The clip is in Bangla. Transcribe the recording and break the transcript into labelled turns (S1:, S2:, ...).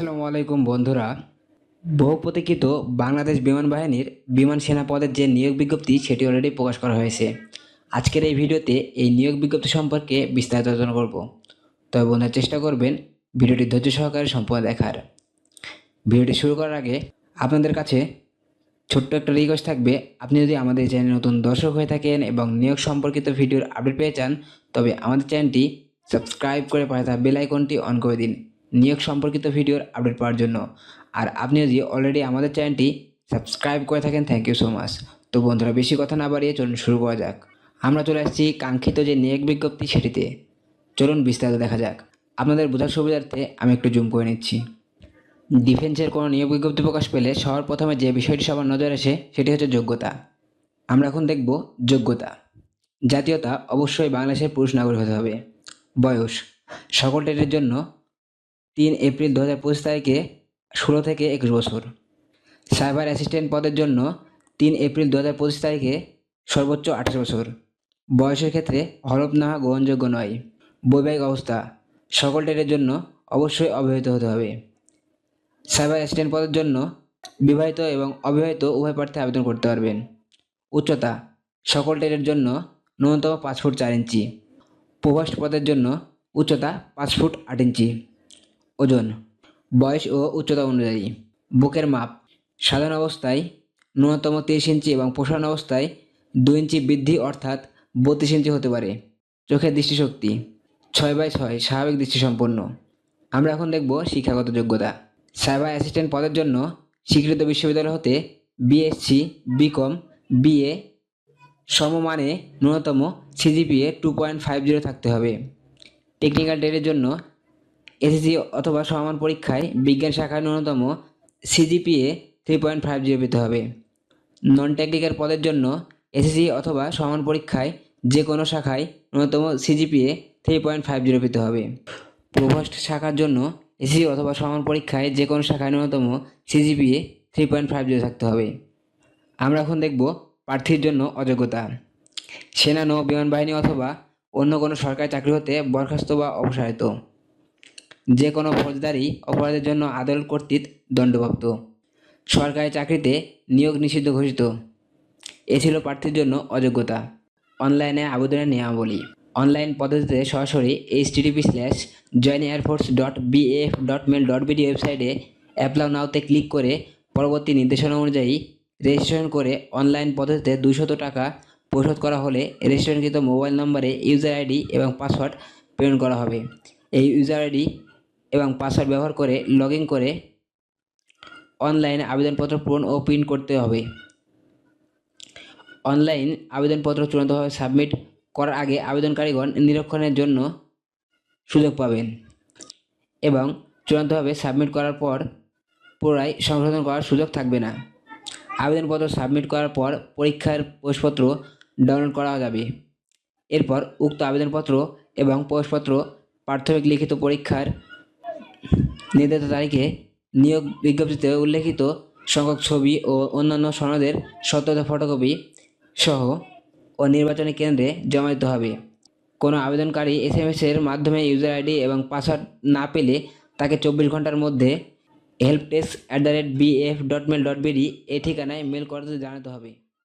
S1: আসসালামু আলাইকুম বন্ধুরা। বহু প্রতীক্ষিত বাংলাদেশ বিমান বাহিনীর বিমান সেনা পদের যে নিয়োগ বিজ্ঞপ্তি, সেটি অলরেডি প্রকাশ করা হয়েছে। আজকের এই ভিডিওতে এই নিয়োগ বিজ্ঞপ্তি সম্পর্কে বিস্তারিত আলোচনা করব। তবে বন্ধুরা চেষ্টা করবেন ভিডিওটি ধৈর্য সহকারে সম্পূর্ণ দেখার। ভিডিওটি শুরু করার আগে আপনাদের কাছে ছোট্ট একটা রিকোয়েস্ট থাকবে। আপনি যদি আমাদের চ্যানেলে নতুন দর্শক হয়ে থাকেন এবং নিয়োগ সম্পর্কিত ভিডিওর আপডেট পেয়ে চান, তবে আমাদের চ্যানেলটি সাবস্ক্রাইব করে পাশে থাকা বেল আইকনটি অন করে দিন। নিয়োগ সম্পর্কিত ভিডিওর আপডেট পাওয়ার জন্য। আর আপনি যদি অলরেডি আমাদের চ্যানেলটি সাবস্ক্রাইব করে থাকেন থ্যাংক ইউ সো মাচ তো বন্ধুরা, বেশি কথা না বাড়িয়ে চলুন শুরু করা যাক। আমরা চলে আসছি কাঙ্ক্ষিত যে নিয়োগ বিজ্ঞপ্তি সেটিতে। চলুন বিস্তারিত দেখা যাক। আপনাদের বোঝার সুবিধার্থে আমি একটু জুম করে নিচ্ছি। ডিফেন্সের কোনো নিয়োগ বিজ্ঞপ্তি প্রকাশ পেলে সবার প্রথমে যে বিষয়টি সবার নজর আসে, সেটি হচ্ছে যোগ্যতা। আমরা এখন দেখব যোগ্যতা। জাতীয়তা অবশ্যই বাংলাদেশের পুরুষ নাগরিক হতে হবে। বয়স। সকল ট্রেডের জন্য তিন এপ্রিল দু হাজার পঁচিশ তারিখে ষোলো থেকে একুশ বছর। সাইবার অ্যাসিস্ট্যান্ট পদের জন্য তিন এপ্রিল দু হাজার পঁচিশ তারিখে সর্বোচ্চ আঠাশ বছর। বয়সের ক্ষেত্রে হলফ হলফনামা গ্রহণযোগ্য নয়। বৈবাহিক অবস্থা, সকল ট্রেডের জন্য অবশ্যই অবিবাহিত হতে হবে। সাইবার অ্যাসিস্ট্যান্ট পদের জন্য বিবাহিত এবং অবিবাহিত উভয় প্রার্থী আবেদন করতে পারবেন। উচ্চতা, সকল ট্রেডের জন্য ন্যূনতম পাঁচ ফুট চার ইঞ্চি। প্রভাস্ট পদের জন্য উচ্চতা পাঁচ ফুট আট ইঞ্চি। ওজন, বয়স ও উচ্চতা অনুযায়ী। বুকের মাপ, সাধারণ অবস্থায় ন্যূনতম তিরিশ ইঞ্চি এবং প্রসারণ অবস্থায় দুই ইঞ্চি বৃদ্ধি অর্থাৎ বত্রিশ ইঞ্চি হতে পারে। চোখের দৃষ্টিশক্তি, ছয় বাই ছয়, স্বাভাবিক দৃষ্টিসম্পন্ন। আমরা এখন দেখব শিক্ষাগত যোগ্যতা। সাইবার অ্যাসিস্ট্যান্ট পদের জন্য স্বীকৃত বিশ্ববিদ্যালয় হতে বিএসসি বিকম বিএ সমমানে ন্যূনতম CGPA two point five zero থাকতে হবে। টেকনিক্যাল ট্রেডের জন্য এসএসসি অথবা সমান পরীক্ষায় বিজ্ঞান শাখায় ন্যূনতম CGPA three point five zero পেতে হবে। নন টেকনিক্যাল পদের জন্য এসএসসি অথবা সমান পরীক্ষায় যে কোনো শাখায় ন্যূনতম CGPA three point five zero পেতে হবে। প্রভোস্ট শাখার জন্য এসএসসি অথবা সমান পরীক্ষায় যে কোনো শাখায় ন্যূনতম CGPA three point five zero থাকতে হবে। আমরা এখন দেখব প্রার্থীর জন্য অযোগ্যতা। সেনা, নৌ বিমান বাহিনী অথবা অন্য কোনো সরকারি চাকরি হতে বরখাস্ত বা অপসারিত। যে কোনো ফৌজদারি অপরাধের জন্য আদালত কর্তৃক দণ্ডপ্রাপ্ত। সরকারি চাকরিতে নিয়োগ নিষিদ্ধ ঘোষিত। এ ছিল প্রার্থীর জন্য অযোগ্যতা। অনলাইনে আবেদনের নিয়মাবলী। অনলাইন পদ্ধতিতে সরাসরি H TTP slash join air force dot BF dot mil dot BD ওয়েবসাইটে অ্যাপ্লাউ নাওতে ক্লিক করে পরবর্তী নির্দেশনা অনুযায়ী রেজিস্ট্রেশন করে অনলাইন পদ্ধতিতে দুশত টাকা পরিশোধ করা হলে রেজিস্ট্রেশনকৃত মোবাইল নম্বরে ইউজার আইডি এবং পাসওয়ার্ড প্রেরণ করা হবে। এই ইউজার আইডি এবং পাসওয়ার্ড ব্যবহার করে লগ করে অনলাইনে আবেদনপত্র পূরণ ও প্রিন্ট করতে হবে। অনলাইন আবেদনপত্র চূড়ান্তভাবে সাবমিট করার আগে আবেদনকারীগণ নিরীক্ষণের জন্য সুযোগ পাবেন এবং চূড়ান্তভাবে সাবমিট করার পর পুনরায় সংশোধন করার সুযোগ থাকবে না। আবেদনপত্র সাবমিট করার পর পরীক্ষার প্রবেশপত্র ডাউনলোড করা যাবে। এরপর উক্ত আবেদনপত্র এবং প্রবেশপত্র প্রাথমিক লিখিত পরীক্ষার নির্ধারিত তারিখে নিয়োগ বিজ্ঞপ্তিতে উল্লেখিত সংখ্যক ছবি ও অন্যান্য সনদের সত্যতা ফটোকপি সহ ও নির্বাচনী কেন্দ্রে জমা দিতে হবে। কোনো আবেদনকারী এস এম এসের মাধ্যমে ইউজার আইডি এবং পাসওয়ার্ড না পেলে তাকে চব্বিশ ঘণ্টার মধ্যে help desk at the rate BF dot mil dot BD এই ঠিকানায় মেল করতে জানাতে হবে।